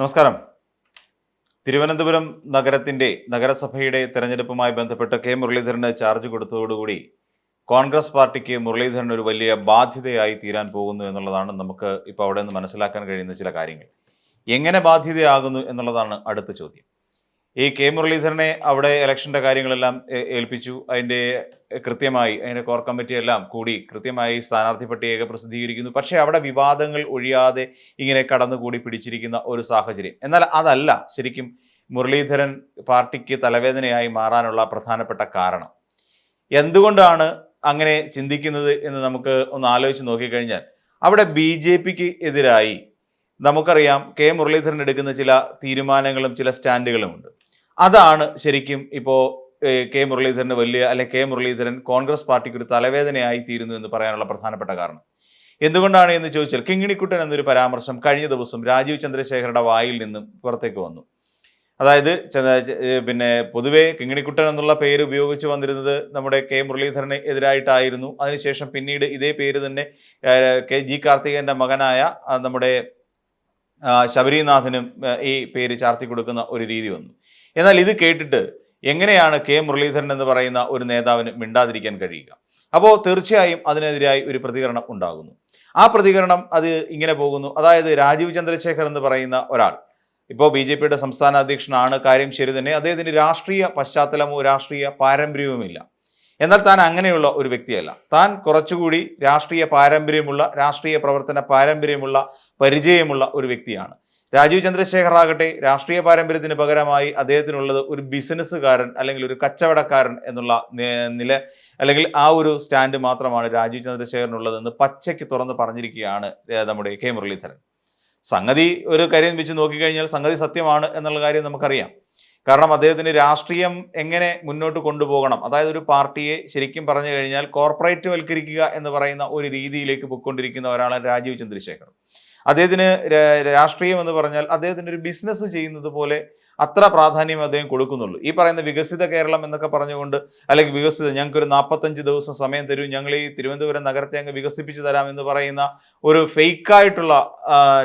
നമസ്കാരം. തിരുവനന്തപുരം നഗരത്തിന്റെ നഗരസഭയുടെ തെരഞ്ഞെടുപ്പുമായി ബന്ധപ്പെട്ട് കെ മുരളീധരന് ചാർജ് കൊടുത്തതോടുകൂടി കോൺഗ്രസ് പാർട്ടിക്ക് മുരളീധരൻ ഒരു വലിയ ബാധ്യതയായി തീരാൻ പോകുന്നു എന്നുള്ളതാണ് നമുക്ക് ഇപ്പോൾ അവിടെ നിന്ന് മനസ്സിലാക്കാൻ കഴിയുന്ന ചില കാര്യങ്ങൾ. എങ്ങനെ ബാധ്യതയാകുന്നു എന്നുള്ളതാണ് അടുത്ത ചോദ്യം. ഈ കെ മുരളീധരനെ അവിടെ ഇലക്ഷന്റെ കാര്യങ്ങളെല്ലാം ഏൽപ്പിച്ചു. അതിന്റെ കൃത്യമായി അതിന്റെ കോർ കമ്മിറ്റി എല്ലാം കൂടി കൃത്യമായി സ്ഥാനാർത്ഥി പട്ടികയൊക്കെ പ്രസിദ്ധീകരിക്കുന്നു. പക്ഷേ അവിടെ വിവാദങ്ങൾ ഒഴിയാതെ ഇങ്ങനെ കടന്നുകൂടി പിടിച്ചിരിക്കുന്ന ഒരു സാഹചര്യം. എന്നാൽ അതല്ല ശരിക്കും മുരളീധരൻ പാർട്ടിക്ക് തലവേദനയായി മാറാനുള്ള പ്രധാനപ്പെട്ട കാരണം. എന്തുകൊണ്ടാണ് അങ്ങനെ ചിന്തിക്കുന്നത് എന്ന് നമുക്ക് ഒന്ന് ആലോചിച്ച് നോക്കിക്കഴിഞ്ഞാൽ അവിടെ ബി ജെ പിക്ക് എതിരായി നമുക്കറിയാം കെ മുരളീധരൻ എടുക്കുന്ന ചില തീരുമാനങ്ങളും ചില സ്റ്റാൻഡുകളും ഉണ്ട് അതാണ് ശരിക്കും ഇപ്പോൾ കെ മുരളീധരന് വലിയ അല്ലെ കെ മുരളീധരൻ കോൺഗ്രസ് പാർട്ടിക്ക് ഒരു തലവേദനയായി തീരുന്നു എന്ന് പറയാനുള്ള പ്രധാനപ്പെട്ട കാരണം. എന്തുകൊണ്ടാണ് എന്ന് ചോദിച്ചാൽ കിങ്ങിണിക്കുട്ടൻ എന്നൊരു പരാമർശം കഴിഞ്ഞ ദിവസം രാജീവ് ചന്ദ്രശേഖരുടെ വായിൽ നിന്നും പുറത്തേക്ക് വന്നു. അതായത് പിന്നെ പൊതുവേ കിങ്ങിണിക്കുട്ടൻ എന്നുള്ള പേര് ഉപയോഗിച്ച് വന്നിരുന്നത് നമ്മുടെ കെ മുരളീധരന് എതിരായിട്ടായിരുന്നു. അതിനുശേഷം പിന്നീട് ഇതേ പേര് തന്നെ കെ ജി കാർത്തികേയന്റെ മകനായ നമ്മുടെ ശബരിനാഥനും ഈ പേര് ചാർത്തി കൊടുക്കുന്ന ഒരു രീതി വന്നു. എന്നാൽ ഇത് കേട്ടിട്ട് എങ്ങനെയാണ് കെ മുരളീധരൻ എന്ന് പറയുന്ന ഒരു നേതാവിന് മിണ്ടാതിരിക്കാൻ കഴിയുക? അപ്പോൾ തീർച്ചയായും അതിനെതിരായി ഒരു പ്രതികരണം ഉണ്ടാകുന്നു. ആ പ്രതികരണം അത് ഇങ്ങനെ പോകുന്നു. അതായത് രാജീവ് ചന്ദ്രശേഖർ എന്ന് പറയുന്ന ഒരാൾ ഇപ്പോൾ ബി ജെ പിയുടെ സംസ്ഥാന അധ്യക്ഷനാണ് കാര്യം ശരി തന്നെ. അദ്ദേഹത്തിന് രാഷ്ട്രീയ പശ്ചാത്തലമോ രാഷ്ട്രീയ പാരമ്പര്യവുമില്ല. എന്നാൽ താൻ അങ്ങനെയുള്ള ഒരു വ്യക്തിയല്ല. താൻ കുറച്ചുകൂടി രാഷ്ട്രീയ പാരമ്പര്യമുള്ള രാഷ്ട്രീയ പ്രവർത്തന പാരമ്പര്യമുള്ള പരിചയമുള്ള ഒരു വ്യക്തിയാണ്. രാജീവ് ചന്ദ്രശേഖർ ആകട്ടെ രാഷ്ട്രീയ പാരമ്പര്യത്തിന് പകരമായി അദ്ദേഹത്തിനുള്ളത് ഒരു ബിസിനസ്സുകാരൻ അല്ലെങ്കിൽ ഒരു കച്ചവടക്കാരൻ എന്നുള്ള നില അല്ലെങ്കിൽ ആ ഒരു സ്റ്റാൻഡ് മാത്രമാണ് രാജീവ് ചന്ദ്രശേഖറിനുള്ളതെന്ന് പച്ചയ്ക്ക് തുറന്ന് പറഞ്ഞിരിക്കുകയാണ് നമ്മുടെ കെ മുരളീധരൻ. സംഗതി ഒരു കാര്യം വെച്ച് നോക്കിക്കഴിഞ്ഞാൽ സംഗതി സത്യമാണ് എന്നുള്ള കാര്യം നമുക്കറിയാം. കാരണം അദ്ദേഹത്തിന് രാഷ്ട്രീയം എങ്ങനെ മുന്നോട്ട് കൊണ്ടുപോകണം? അതായത് ഒരു പാർട്ടിയെ ശരിക്കും പറഞ്ഞു കഴിഞ്ഞാൽ കോർപ്പറേറ്റ് വൽക്കരിക്കുക എന്ന് പറയുന്ന ഒരു രീതിയിലേക്ക് പൊയ്ക്കൊണ്ടിരിക്കുന്ന ഒരാളാണ് രാജീവ് ചന്ദ്രശേഖർ അദ്ദേഹത്തിന് രാഷ്ട്രീയം എന്ന് പറഞ്ഞാൽ അദ്ദേഹത്തിന് ഒരു ബിസിനസ് ചെയ്യുന്നത് പോലെ അത്ര പ്രാധാന്യം അദ്ദേഹം കൊടുക്കുന്നുള്ളൂ. ഈ പറയുന്ന വികസിത കേരളം എന്നൊക്കെ പറഞ്ഞുകൊണ്ട് അല്ലെങ്കിൽ വികസിത ഞങ്ങൾക്കൊരു നാൽപ്പത്തഞ്ച് ദിവസം സമയം തരും ഞങ്ങൾ ഈ തിരുവനന്തപുരം നഗരത്തെ അങ്ങ് വികസിപ്പിച്ചു തരാം എന്ന് പറയുന്ന ഒരു ഫേക്കായിട്ടുള്ള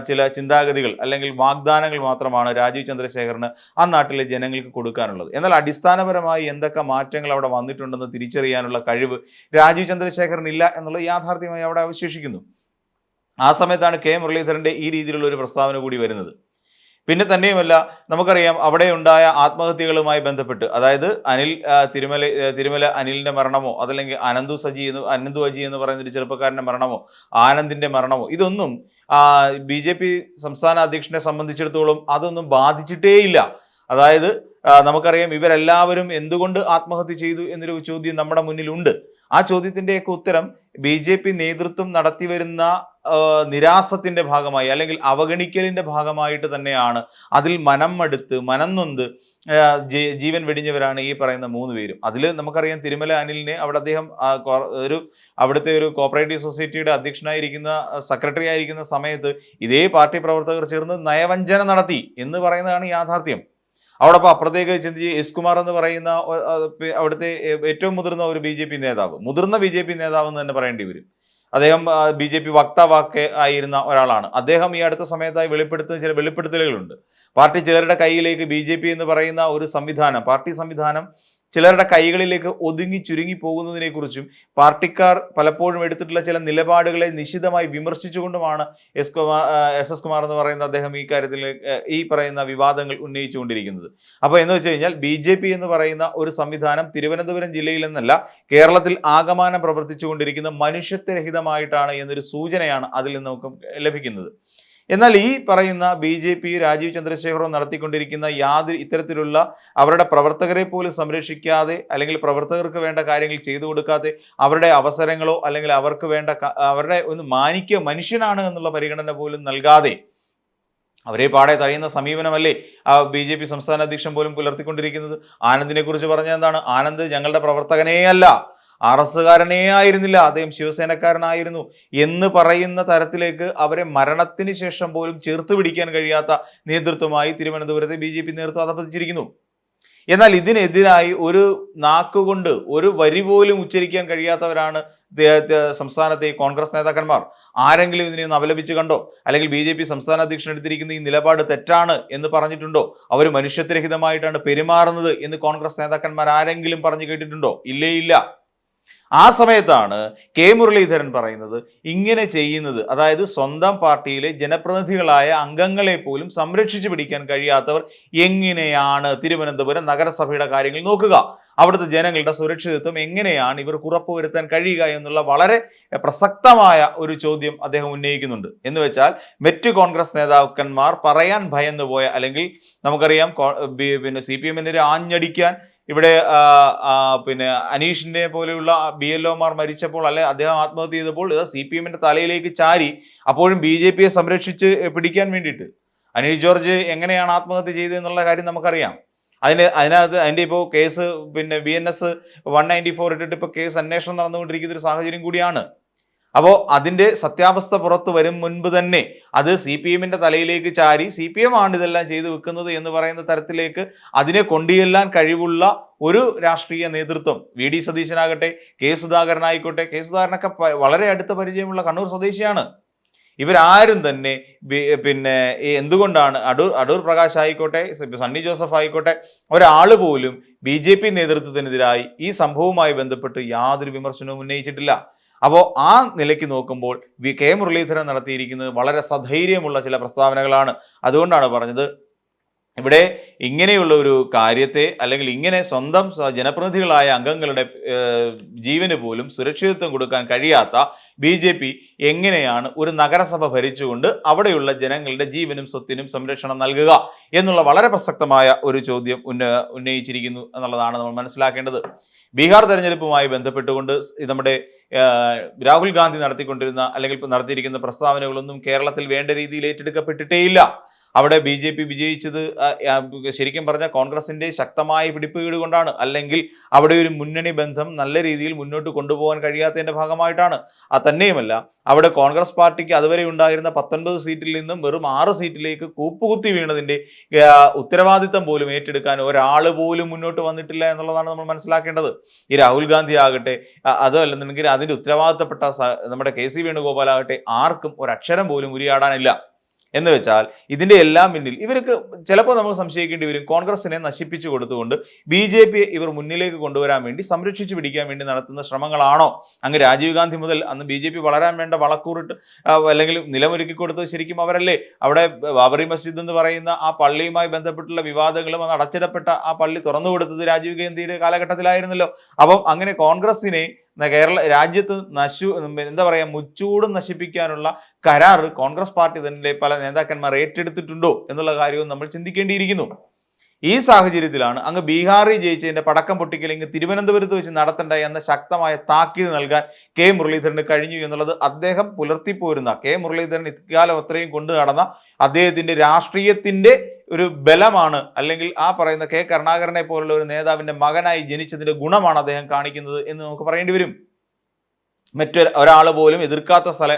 ചില ചിന്താഗതികൾ അല്ലെങ്കിൽ വാഗ്ദാനങ്ങൾ മാത്രമാണ് രാജീവ് ചന്ദ്രശേഖറിന് ആ നാട്ടിലെ ജനങ്ങൾക്ക് കൊടുക്കാനുള്ളത്. എന്നാൽ അടിസ്ഥാനപരമായി എന്തൊക്കെ മാറ്റങ്ങൾ അവിടെ വന്നിട്ടുണ്ടെന്ന് തിരിച്ചറിയാനുള്ള കഴിവ് രാജീവ് ചന്ദ്രശേഖറിന് ഇല്ല എന്നുള്ളത് യാഥാർത്ഥ്യമായി അവിടെ അവശേഷിക്കുന്നു. ആ സമയത്താണ് കെ മുരളീധരന്റെ ഈ രീതിയിലുള്ള ഒരു പ്രസ്താവന കൂടി വരുന്നത്. പിന്നെ തന്നെയുമല്ല നമുക്കറിയാം അവിടെ ഉണ്ടായ ആത്മഹത്യകളുമായി ബന്ധപ്പെട്ട് അതായത് അനിൽ തിരുമല തിരുമല അനിലിന്റെ മരണമോ അതല്ലെങ്കിൽ അനന്തു സജി എന്ന് അനന്തു അജി എന്ന് പറയുന്ന ഒരു ചെറുപ്പക്കാരന്റെ മരണമോ ആനന്ദിന്റെ മരണമോ ഇതൊന്നും ബി ജെ പി സംസ്ഥാന അധ്യക്ഷനെ സംബന്ധിച്ചിടത്തോളം അതൊന്നും ബാധിച്ചിട്ടേയില്ല. അതായത് നമുക്കറിയാം ഇവരെല്ലാവരും എന്തുകൊണ്ട് ആത്മഹത്യ ചെയ്തു എന്നൊരു ചോദ്യം നമ്മുടെ മുന്നിലുണ്ട്. ആ ചോദ്യത്തിന്റെയൊക്കെ ഉത്തരം ബി ജെ പി നേതൃത്വം നടത്തിവരുന്ന വരുന്ന നിരാസത്തിന്റെ ഭാഗമായി അല്ലെങ്കിൽ അവഗണിക്കലിന്റെ ഭാഗമായിട്ട് തന്നെയാണ്. അതിൽ മനം മടുത്ത് മനം നൊന്ത് ജീവൻ വെടിഞ്ഞവരാണ് ഈ പറയുന്ന മൂന്ന് പേരും. അതിൽ നമുക്കറിയാം തിരുമല അനിലിനെ അവിടെ അദ്ദേഹം ഒരു അവിടുത്തെ ഒരു കോപ്പറേറ്റീവ് സൊസൈറ്റിയുടെ അധ്യക്ഷനായിരിക്കുന്ന സെക്രട്ടറി ആയിരിക്കുന്ന സമയത്ത് ഇതേ പാർട്ടി പ്രവർത്തകർ ചേർന്ന് നയവഞ്ചന നടത്തി എന്ന് പറയുന്നതാണ് യാഥാർത്ഥ്യം. അവിടെ അപ്പോൾ അപ്പുറത്തേക്ക് ചിന്തിച്ച് എസ് കുമാർ എന്ന് പറയുന്ന അവിടുത്തെ ഏറ്റവും മുതിർന്ന ഒരു ബി ജെ പി നേതാവ്. മുതിർന്ന ബി ജെ പി നേതാവ് എന്ന് തന്നെ പറയേണ്ടി വരും. അദ്ദേഹം ബി ജെ പി വക്താവാക്കെ ആയിരുന്ന ഒരാളാണ്. അദ്ദേഹം ഈ അടുത്ത സമയത്തായി വെളിപ്പെടുത്തുന്ന ചില വെളിപ്പെടുത്തലുകളുണ്ട്. പാർട്ടി ചിലരുടെ കയ്യിലേക്ക് ബി ജെ പി എന്ന് പറയുന്ന ഒരു സംവിധാനം പാർട്ടി സംവിധാനം ചിലരുടെ കൈകളിലേക്ക് ഒതുങ്ങി ചുരുങ്ങി പോകുന്നതിനെ കുറിച്ചും പാർട്ടിക്കാർ പലപ്പോഴും എടുത്തിട്ടുള്ള ചില നിലപാടുകളെ നിശിതമായി വിമർശിച്ചുകൊണ്ടുമാണ് S Kumar S S Kumar എന്ന് പറയുന്ന അദ്ദേഹം ഈ കാര്യത്തിൽ ഈ പറയുന്ന വിവാദങ്ങൾ ഉന്നയിച്ചുകൊണ്ടിരിക്കുന്നത്. അപ്പോൾ എന്ന് വെച്ച് കഴിഞ്ഞാൽ ബി ജെ പി എന്ന് പറയുന്ന ഒരു സംവിധാനം തിരുവനന്തപുരം ജില്ലയിൽ നിന്നല്ല കേരളത്തിൽ ആകമാനം പ്രവർത്തിച്ചുകൊണ്ടിരിക്കുന്ന മനുഷ്യത്വരഹിതമായിട്ടാണ് എന്നൊരു സൂചനയാണ് അതിൽ നിന്ന് നമുക്ക് ലഭിക്കുന്നത്. എന്നാൽ ഈ പറയുന്ന ബി ജെ പി രാജീവ് ചന്ദ്രശേഖറും നടത്തിക്കൊണ്ടിരിക്കുന്ന യാതൊരു ഇത്തരത്തിലുള്ള അവരുടെ പ്രവർത്തകരെ പോലും സംരക്ഷിക്കാതെ അല്ലെങ്കിൽ പ്രവർത്തകർക്ക് വേണ്ട കാര്യങ്ങൾ ചെയ്തു കൊടുക്കാതെ അവരുടെ അവസരങ്ങളോ അല്ലെങ്കിൽ അവർക്ക് വേണ്ട അവരുടെ ഒന്ന് മാനിക്കുക മനുഷ്യനാണ് എന്നുള്ള പരിഗണന പോലും നൽകാതെ അവരെ പാടെ തഴയുന്ന സമീപനമല്ലേ ആ ബി ജെ പി സംസ്ഥാന അധ്യക്ഷൻ പോലും പുലർത്തിക്കൊണ്ടിരിക്കുന്നത്? ആനന്ദിനെ കുറിച്ച് പറഞ്ഞ എന്താണ്? ആനന്ദ് ഞങ്ങളുടെ പ്രവർത്തകനേ അല്ല ആർ എസ്സുകാരനേ ആയിരുന്നില്ല അദ്ദേഹം ശിവസേനക്കാരനായിരുന്നു എന്ന് പറയുന്ന തരത്തിലേക്ക് അവരെ മരണത്തിന് ശേഷം പോലും ചേർത്ത് പിടിക്കാൻ കഴിയാത്ത നേതൃത്വമായി തിരുവനന്തപുരത്തെ ബി ജെ പി നേതൃത്വം അധപ്പതിച്ചിരിക്കുന്നു എന്നാൽ ഇതിനെതിരായി ഒരു നാക്കുകൊണ്ട് ഒരു വരി പോലും ഉച്ചരിക്കാൻ കഴിയാത്തവരാണ് സംസ്ഥാനത്തെ കോൺഗ്രസ് നേതാക്കന്മാർ. ആരെങ്കിലും ഇതിനെ ഒന്ന് അപലപിച്ച് കണ്ടോ? അല്ലെങ്കിൽ ബി ജെ പി സംസ്ഥാന അധ്യക്ഷൻ എടുത്തിരിക്കുന്ന ഈ നിലപാട് തെറ്റാണ് എന്ന് പറഞ്ഞിട്ടുണ്ടോ? അവർ മനുഷ്യത്വരഹിതമായിട്ടാണ് പെരുമാറുന്നത് എന്ന് കോൺഗ്രസ് നേതാക്കന്മാർ ആരെങ്കിലും പറഞ്ഞു കേട്ടിട്ടുണ്ടോ? ഇല്ലേ ഇല്ല. ആ സമയത്താണ് കെ മുരളീധരൻ പറയുന്നത് ഇങ്ങനെ ചെയ്യുന്നത്. അതായത് സ്വന്തം പാർട്ടിയിലെ ജനപ്രതിനിധികളായ അംഗങ്ങളെ പോലും സംരക്ഷിച്ചു പിടിക്കാൻ കഴിയാത്തവർ എങ്ങനെയാണ് തിരുവനന്തപുരം നഗരസഭയുടെ കാര്യങ്ങൾ നോക്കുക? അവിടുത്തെ ജനങ്ങളുടെ സുരക്ഷിതത്വം എങ്ങനെയാണ് ഇവർക്ക് ഉറപ്പുവരുത്താൻ കഴിയുക എന്നുള്ള വളരെ പ്രസക്തമായ ഒരു ചോദ്യം അദ്ദേഹം ഉന്നയിക്കുന്നുണ്ട്. എന്ന് വെച്ചാൽ മറ്റ് കോൺഗ്രസ് നേതാക്കന്മാർ പറയാൻ ഭയന്നുപോയ അല്ലെങ്കിൽ നമുക്കറിയാം പിന്നെ സി പി എമ്മിനെതിരെ ആഞ്ഞടിക്കാൻ ഇവിടെ പിന്നെ അനീഷിന്റെ പോലെയുള്ള ബി എൽ ഒമാർ മരിച്ചപ്പോൾ അല്ലെ അദ്ദേഹം ആത്മഹത്യ ചെയ്തപ്പോൾ ഇത് സി പി എമ്മിന്റെ തലയിലേക്ക് ചാരി അപ്പോഴും ബി ജെ പിയെ സംരക്ഷിച്ച് പിടിക്കാൻ വേണ്ടിയിട്ട്. അനീഷ് ജോർജ് എങ്ങനെയാണ് ആത്മഹത്യ ചെയ്തതെന്നുള്ള കാര്യം നമുക്കറിയാം. അതിന് അതിനകത്ത് അതിന്റെ ഇപ്പോൾ കേസ് പിന്നെ B N S one ninety four ഇട്ടിട്ട് ഇപ്പോൾ കേസ് അന്വേഷണം നടന്നുകൊണ്ടിരിക്കുന്ന ഒരു സാഹചര്യം കൂടിയാണ്. അപ്പോൾ അതിന്റെ സത്യാവസ്ഥ പുറത്തു വരും മുൻപ് തന്നെ അത് സി പി എമ്മിന്റെ തലയിലേക്ക് ചാരി സി പി എം ആണ് ഇതെല്ലാം ചെയ്തു വെക്കുന്നത് എന്ന് പറയുന്ന തരത്തിലേക്ക് അതിനെ കൊണ്ടുചെല്ലാൻ കഴിവുള്ള ഒരു രാഷ്ട്രീയ നേതൃത്വം വി ഡി സതീശനാകട്ടെ കെ സുധാകരൻ ആയിക്കോട്ടെ കെ സുധാകരനൊക്കെ വളരെ അടുത്ത പരിചയമുള്ള കണ്ണൂർ സ്വദേശിയാണ്. ഇവരാരും തന്നെ പിന്നെ എന്തുകൊണ്ടാണ് അടൂർ അടൂർ പ്രകാശ് ആയിക്കോട്ടെ സണ്ണി ജോസഫ് ആയിക്കോട്ടെ ഒരാൾ പോലും ബി ജെ പി നേതൃത്വത്തിനെതിരായി ഈ സംഭവവുമായി ബന്ധപ്പെട്ട് യാതൊരു വിമർശനവും ഉന്നയിച്ചിട്ടില്ല. അപ്പോൾ ആ നിലയ്ക്ക് നോക്കുമ്പോൾ വി കെ മുരളീധരൻ നടത്തിയിരിക്കുന്നത് വളരെ സധൈര്യമുള്ള ചില പ്രസ്താവനകളാണ്. അതുകൊണ്ടാണ് പറഞ്ഞത് ഇവിടെ ഇങ്ങനെയുള്ള ഒരു കാര്യത്തെ അല്ലെങ്കിൽ ഇങ്ങനെ സ്വന്തം ജനപ്രതിനിധികളായ അംഗങ്ങളുടെ ജീവന് പോലും സുരക്ഷിതത്വം കൊടുക്കാൻ കഴിയാത്ത ബി ജെ പി എങ്ങനെയാണ് ഒരു നഗരസഭ ഭരിച്ചുകൊണ്ട് അവിടെയുള്ള ജനങ്ങളുടെ ജീവനും സ്വത്തിനും സംരക്ഷണം നൽകുക എന്നുള്ള വളരെ പ്രസക്തമായ ഒരു ചോദ്യം ഉന്ന ഉന്നയിച്ചിരിക്കുന്നു എന്നുള്ളതാണ് നമ്മൾ മനസ്സിലാക്കേണ്ടത്. ബീഹാർ തെരഞ്ഞെടുപ്പുമായി ബന്ധപ്പെട്ടുകൊണ്ട് നമ്മുടെ രാഹുൽ ഗാന്ധി നടത്തിക്കൊണ്ടിരുന്ന അല്ലെങ്കിൽ നടത്തിയിരിക്കുന്ന പ്രസ്താവനകളൊന്നും കേരളത്തിൽ വേണ്ട രീതിയിൽ ഏറ്റെടുക്കപ്പെട്ടിട്ടേയില്ല. അവിടെ ബി ജെ പി വിജയിച്ചത് ശരിക്കും പറഞ്ഞാൽ കോൺഗ്രസിന്റെ ശക്തമായ പിടിപ്പുകേട് കൊണ്ടാണ് അല്ലെങ്കിൽ അവിടെ ഒരു മുന്നണി ബന്ധം നല്ല രീതിയിൽ മുന്നോട്ട് കൊണ്ടുപോകാൻ കഴിയാത്തതിന്റെ ഭാഗമായിട്ടാണ്. ആ തന്നെയുമല്ല അവിടെ കോൺഗ്രസ് പാർട്ടിക്ക് അതുവരെ ഉണ്ടായിരുന്ന പത്തൊൻപത് സീറ്റിൽ നിന്നും വെറും ആറ് സീറ്റിലേക്ക് കൂപ്പുകുത്തി വീണതിന്റെ ഉത്തരവാദിത്തം പോലും ഏറ്റെടുക്കാൻ ഒരാൾ പോലും മുന്നോട്ട് വന്നിട്ടില്ല എന്നുള്ളതാണ് നമ്മൾ മനസ്സിലാക്കേണ്ടത്. ഈ രാഹുൽ ഗാന്ധി ആകട്ടെ അതല്ലെന്നുണ്ടെങ്കിൽ അതിന്റെ ഉത്തരവാദിത്തപ്പെട്ട നമ്മുടെ കെ സി വേണുഗോപാൽ ആകട്ടെ ആർക്കും ഒരക്ഷരം പോലും ഉരിയാടാനില്ല. എന്ന് വെച്ചാൽ ഇതിന്റെ എല്ലാം പിന്നിൽ ഇവർക്ക് ചിലപ്പോൾ നമ്മൾ സംശയിക്കേണ്ടി വരും. കോൺഗ്രസിനെ നശിപ്പിച്ചു കൊടുത്തുകൊണ്ട് ബി ജെ പിയെ ഇവർ മുന്നിലേക്ക് കൊണ്ടുവരാൻ വേണ്ടി സംരക്ഷിച്ചു പിടിക്കാൻ വേണ്ടി നടത്തുന്ന ശ്രമങ്ങളാണോ? അങ്ങ് രാജീവ് ഗാന്ധി മുതൽ അന്ന് ബി ജെ പി വളരാൻ വേണ്ട വളക്കൂറിട്ട് അല്ലെങ്കിൽ നിലമൊരുക്കി കൊടുത്തത് ശരിക്കും അവരല്ലേ? അവിടെ ബാബറി മസ്ജിദ് എന്ന് പറയുന്ന ആ പള്ളിയുമായി ബന്ധപ്പെട്ടുള്ള വിവാദങ്ങളും അത് അടച്ചിടപ്പെട്ട ആ പള്ളി തുറന്നു കൊടുത്തത് രാജീവ് ഗാന്ധിയുടെ കാലഘട്ടത്തിലായിരുന്നല്ലോ. അപ്പം അങ്ങനെ കോൺഗ്രസിനെ കേരള രാജ്യത്ത് നശു എന്താ പറയുക മുച്ചൂടും നശിപ്പിക്കാനുള്ള കരാർ കോൺഗ്രസ് പാർട്ടി തന്നെ പല നേതാക്കന്മാർ ഏറ്റെടുത്തിട്ടുണ്ടോ എന്നുള്ള കാര്യവും നമ്മൾ ചിന്തിക്കേണ്ടിയിരിക്കുന്നു. ഈ സാഹചര്യത്തിലാണ് അങ്ങ് ബീഹാറിൽ ജയിച്ചതിന്റെ പടക്കം പൊട്ടിക്കൽ ഇങ്ങ് തിരുവനന്തപുരത്ത് വെച്ച് നടത്തേണ്ട എന്ന ശക്തമായ താക്കീത് നൽകാൻ കെ മുരളീധരന് കഴിഞ്ഞു എന്നുള്ളത് അദ്ദേഹം പുലർത്തിപ്പോരുന്ന. കെ മുരളീധരൻ ഇക്കാലം അത്രയും കൊണ്ടു നടന്ന അദ്ദേഹത്തിന്റെ രാഷ്ട്രീയത്തിന്റെ ഒരു ബലമാണ്. അല്ലെങ്കിൽ ആ പറയുന്ന കെ കരുണാകരനെ പോലുള്ള ഒരു നേതാവിന്റെ മകനായി ജനിച്ചതിന്റെ ഗുണമാണ് അദ്ദേഹം കാണിക്കുന്നത് എന്ന് നമുക്ക് പറയേണ്ടി വരും. മറ്റൊരു ഒരാൾ പോലും എതിർക്കാത്ത സ്ഥല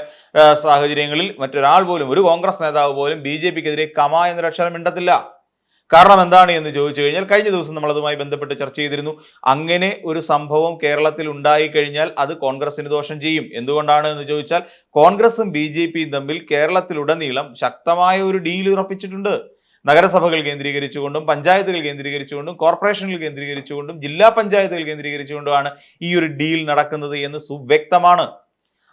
സാഹചര്യങ്ങളിൽ മറ്റൊരാൾ പോലും ഒരു കോൺഗ്രസ് നേതാവ് പോലും ബി ജെ പിക്കെതിരെ കമ എന്നൊരു അക്ഷരം മിണ്ടത്തില്ല. കാരണം എന്താണ് എന്ന് ചോദിച്ചു കഴിഞ്ഞാൽ കഴിഞ്ഞ ദിവസം നമ്മൾ അതുമായി ബന്ധപ്പെട്ട് ചർച്ച ചെയ്തിരുന്നു. അങ്ങനെ ഒരു സംഭവം കേരളത്തിൽ ഉണ്ടായി കഴിഞ്ഞാൽ അത് കോൺഗ്രസിന് ദോഷം ചെയ്യും. എന്തുകൊണ്ടാണ് എന്ന് ചോദിച്ചാൽ കോൺഗ്രസും ബി ജെ പിയും തമ്മിൽ കേരളത്തിലുടനീളം ശക്തമായ ഒരു ഡീൽ ഉറപ്പിച്ചിട്ടുണ്ട്. നഗരസഭകൾ കേന്ദ്രീകരിച്ചുകൊണ്ടും പഞ്ചായത്തുകൾ കേന്ദ്രീകരിച്ചുകൊണ്ടും കോർപ്പറേഷനുകൾ കേന്ദ്രീകരിച്ചുകൊണ്ടും ജില്ലാ പഞ്ചായത്തുകൾ കേന്ദ്രീകരിച്ചുകൊണ്ടുമാണ് ഈ ഒരു ഡീൽ നടക്കുന്നത് എന്ന് സുവ്യക്തമാണ്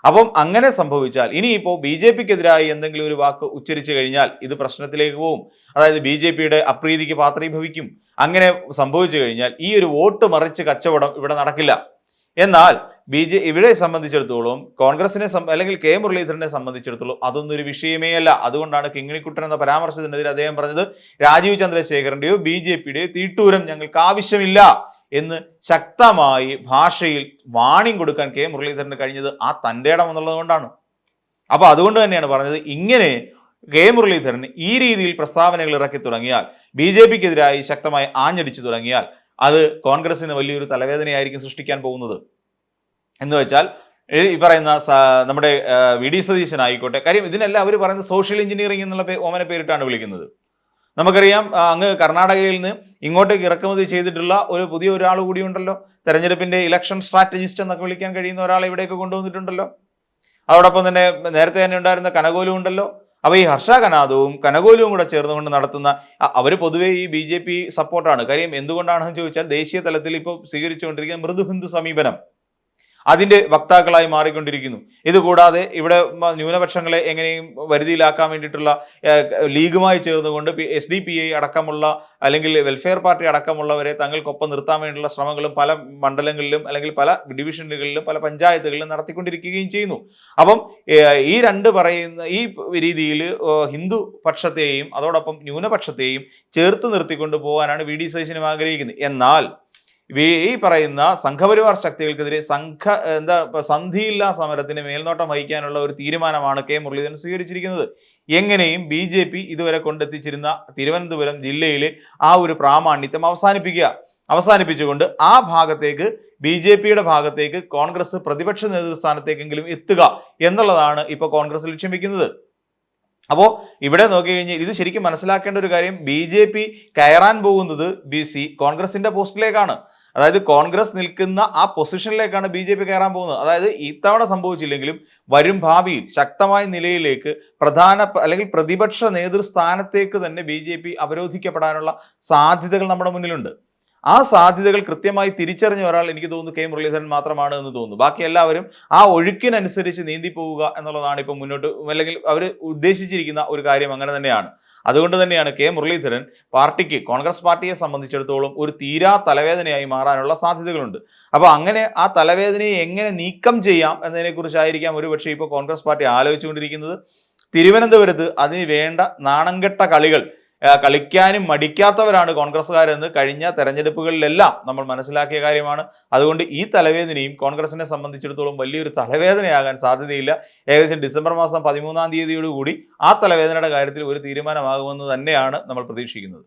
അപ്പം അങ്ങനെ സംഭവിച്ചാൽ ഇനിയിപ്പോൾ ബി ജെ പിക്കെതിരായി എന്തെങ്കിലും ഒരു വാക്ക് ഉച്ചരിച്ചു കഴിഞ്ഞാൽ ഇത് പ്രശ്നത്തിലേക്ക് പോവും. അതായത് ബി ജെ പിയുടെ അപ്രീതിക്ക് പാത്രീഭവിക്കും അങ്ങനെ സംഭവിച്ചു കഴിഞ്ഞാൽ ഈ ഒരു വോട്ട് മറിച്ച് കച്ചവടം ഇവിടെ നടക്കില്ല. എന്നാൽ ബി ജെ ഇവിടെ സംബന്ധിച്ചിടത്തോളം കോൺഗ്രസിനെ അല്ലെങ്കിൽ കെ മുരളീധരനെ സംബന്ധിച്ചിടത്തോളം അതൊന്നും ഒരു വിഷയമേ അല്ല. അതുകൊണ്ടാണ് കിങ്ങിണിക്കുട്ടൻ എന്ന പരാമർശത്തിനെതിരെ അദ്ദേഹം പറഞ്ഞത് രാജീവ് ചന്ദ്രശേഖരന്റെയോ ബി ജെ പിയുടെയോ തീട്ടൂരം ഞങ്ങൾക്ക് ആവശ്യമില്ല. എന്ന് ശക്തമായി ഭാഷയിൽ വാണിംഗ് കൊടുക്കാൻ കെ മുരളീധരന് കഴിഞ്ഞത് ആ തന്റെ ഇടം എന്നുള്ളത് കൊണ്ടാണ്. അപ്പൊ അതുകൊണ്ട് തന്നെയാണ് പറഞ്ഞത് ഇങ്ങനെ കെ മുരളീധരൻ ഈ രീതിയിൽ പ്രസ്താവനകൾ ഇറക്കി തുടങ്ങിയാൽ ബി ജെ പിക്കെതിരായി ശക്തമായി ആഞ്ഞടിച്ചു തുടങ്ങിയാൽ അത് കോൺഗ്രസിന് വലിയൊരു തലവേദനയായിരിക്കും സൃഷ്ടിക്കാൻ പോകുന്നത്. എന്ന് വെച്ചാൽ ഈ പറയുന്ന നമ്മുടെ വി ഡി സതീശൻ ആയിക്കോട്ടെ കാര്യം ഇതിനെല്ലാം അവർ പറയുന്നത് സോഷ്യൽ എഞ്ചിനീയറിംഗ് എന്നുള്ള ഓമന പേരിട്ടാണ് വിളിക്കുന്നത്. നമുക്കറിയാം അങ്ങ് കർണാടകയിൽ നിന്ന് ഇങ്ങോട്ടേക്ക് ഇറക്കുമതി ചെയ്തിട്ടുള്ള ഒരു പുതിയ ഒരാൾ കൂടിയുണ്ടല്ലോ തെരഞ്ഞെടുപ്പിന്റെ ഇലക്ഷൻ സ്ട്രാറ്റജിസ്റ്റ് എന്നൊക്കെ വിളിക്കാൻ കഴിയുന്ന ഒരാളെ ഇവിടേക്ക് കൊണ്ടുവന്നിട്ടുണ്ടല്ലോ. അതോടൊപ്പം തന്നെ നേരത്തെ തന്നെ ഉണ്ടായിരുന്ന കനകോലും ഉണ്ടല്ലോ. അപ്പൊ ഈ ഹർഷ കനാദവും കനകോലും കൂടെ ചേർന്നുകൊണ്ട് നടത്തുന്ന അവർ പൊതുവേ ഈ ബി ജെ പി സപ്പോർട്ടാണ് കാര്യം എന്തുകൊണ്ടാണെന്ന് ചോദിച്ചാൽ ദേശീയ തലത്തിൽ ഇപ്പോൾ സ്വീകരിച്ചുകൊണ്ടിരിക്കുന്ന മൃദു ഹിന്ദു സമീപനം. അതിന്റെ വക്താക്കളായി മാറിക്കൊണ്ടിരിക്കുന്നു. ഇതുകൂടാതെ ഇവിടെ ന്യൂനപക്ഷങ്ങളെ എങ്ങനെയും വരുതിയിലാക്കാൻ വേണ്ടിയിട്ടുള്ള ലീഗുമായി ചേർന്നുകൊണ്ട് എസ് ഡി പി ഐ അടക്കമുള്ള അല്ലെങ്കിൽ വെൽഫെയർ പാർട്ടി അടക്കമുള്ളവരെ തങ്ങൾക്കൊപ്പം നിർത്താൻ വേണ്ടിയുള്ള ശ്രമങ്ങളും പല മണ്ഡലങ്ങളിലും അല്ലെങ്കിൽ പല ഡിവിഷനുകളിലും പല പഞ്ചായത്തുകളിലും നടത്തിക്കൊണ്ടിരിക്കുകയും ചെയ്യുന്നു. അപ്പം ഈ രണ്ട് പറയുന്ന ഈ രീതിയിൽ ഹിന്ദു പക്ഷത്തെയും അതോടൊപ്പം ന്യൂനപക്ഷത്തെയും ചേർത്ത് നിർത്തിക്കൊണ്ട് പോകാനാണ് വി ഡി സതീശനും ആഗ്രഹിക്കുന്നത്. എന്നാൽ ഈ പറയുന്ന സംഘപരിവാർ ശക്തികൾക്കെതിരെ സംഘ എന്താ സന്ധിയില്ലാ സമരത്തിന് മേൽനോട്ടം വഹിക്കാനുള്ള ഒരു തീരുമാനമാണ് കെ മുരളീധരൻ സ്വീകരിച്ചിരിക്കുന്നത്. എങ്ങനെയും ബി ജെ പി ഇതുവരെ കൊണ്ടെത്തിച്ചിരുന്ന തിരുവനന്തപുരം ജില്ലയിലെ ആ ഒരു പ്രാമാണ്യത്വം അവസാനിപ്പിക്കുക. അവസാനിപ്പിച്ചുകൊണ്ട് ആ ഭാഗത്തേക്ക് ബി ജെ പിയുടെ ഭാഗത്തേക്ക് കോൺഗ്രസ് പ്രതിപക്ഷ നേതൃസ്ഥാനത്തേക്കെങ്കിലും എത്തുക എന്നുള്ളതാണ് ഇപ്പോൾ കോൺഗ്രസ് ലക്ഷ്യം വെക്കുന്നത്. അപ്പോൾ ഇവിടെ നോക്കിക്കഴിഞ്ഞാൽ ഇത് ശരിക്കും മനസ്സിലാക്കേണ്ട ഒരു കാര്യം ബി ജെ പി കയറാൻ പോകുന്നത് ബി സി കോൺഗ്രസിന്റെ പോസ്റ്റിലേക്കാണ്. അതായത് കോൺഗ്രസ് നിൽക്കുന്ന ആ പൊസിഷനിലേക്കാണ് ബി ജെ പി കയറാൻ പോകുന്നത്. അതായത് ഇത്തവണ സംഭവിച്ചില്ലെങ്കിലും വരും ഭാവിയിൽ ശക്തമായ നിലയിലേക്ക് പ്രധാന അല്ലെങ്കിൽ പ്രതിപക്ഷ നേതൃസ്ഥാനത്തേക്ക് തന്നെ ബി ജെ പി അവരോധിക്കപ്പെടാനുള്ള സാധ്യതകൾ നമ്മുടെ മുന്നിലുണ്ട്. ആ സാധ്യതകൾ കൃത്യമായി തിരിച്ചറിഞ്ഞ ഒരാൾ എനിക്ക് തോന്നുന്നു കെ മുരളീധരൻ മാത്രമാണ് എന്ന് തോന്നുന്നു. ബാക്കി എല്ലാവരും ആ ഒഴുക്കിനനുസരിച്ച് നീന്തി പോവുക എന്നുള്ളതാണ് ഇപ്പം മുന്നോട്ട് അല്ലെങ്കിൽ അവർ ഉദ്ദേശിച്ചിരിക്കുന്ന ഒരു കാര്യം അങ്ങനെ തന്നെയാണ്. അതുകൊണ്ട് തന്നെയാണ് കെ മുരളീധരൻ പാർട്ടിക്ക് കോൺഗ്രസ് പാർട്ടിയെ സംബന്ധിച്ചിടത്തോളം ഒരു തീരാ തലവേദനയായി മാറാനുള്ള സാധ്യതകളുണ്ട്. അപ്പോൾ അങ്ങനെ ആ തലവേദനയെ എങ്ങനെ നീക്കം ചെയ്യാം എന്നതിനെക്കുറിച്ചായിരിക്കാം ഒരുപക്ഷെ ഇപ്പോൾ കോൺഗ്രസ് പാർട്ടി ആലോചിച്ചുകൊണ്ടിരിക്കുന്നത്. തിരുവനന്തപുരത്ത് അതിന് വേണ്ട നാണംകെട്ട കളികൾ കളിക്കാനും മടിക്കാത്തവരാണ് കോൺഗ്രസ്സുകാരെന്ന് കഴിഞ്ഞ തെരഞ്ഞെടുപ്പുകളിലെല്ലാം നമ്മൾ മനസ്സിലാക്കിയ കാര്യമാണ്. അതുകൊണ്ട് ഈ തലവേദനയും കോൺഗ്രസിനെ സംബന്ധിച്ചിടത്തോളം വലിയൊരു തലവേദനയാകാൻ സാധ്യതയില്ല. ഏകദേശം ഡിസംബർ മാസം പതിമൂന്നാം തീയതിയോടുകൂടി ആ തലവേദനയുടെ കാര്യത്തിൽ ഒരു തീരുമാനമാകുമെന്ന് തന്നെയാണ് നമ്മൾ പ്രതീക്ഷിക്കുന്നത്.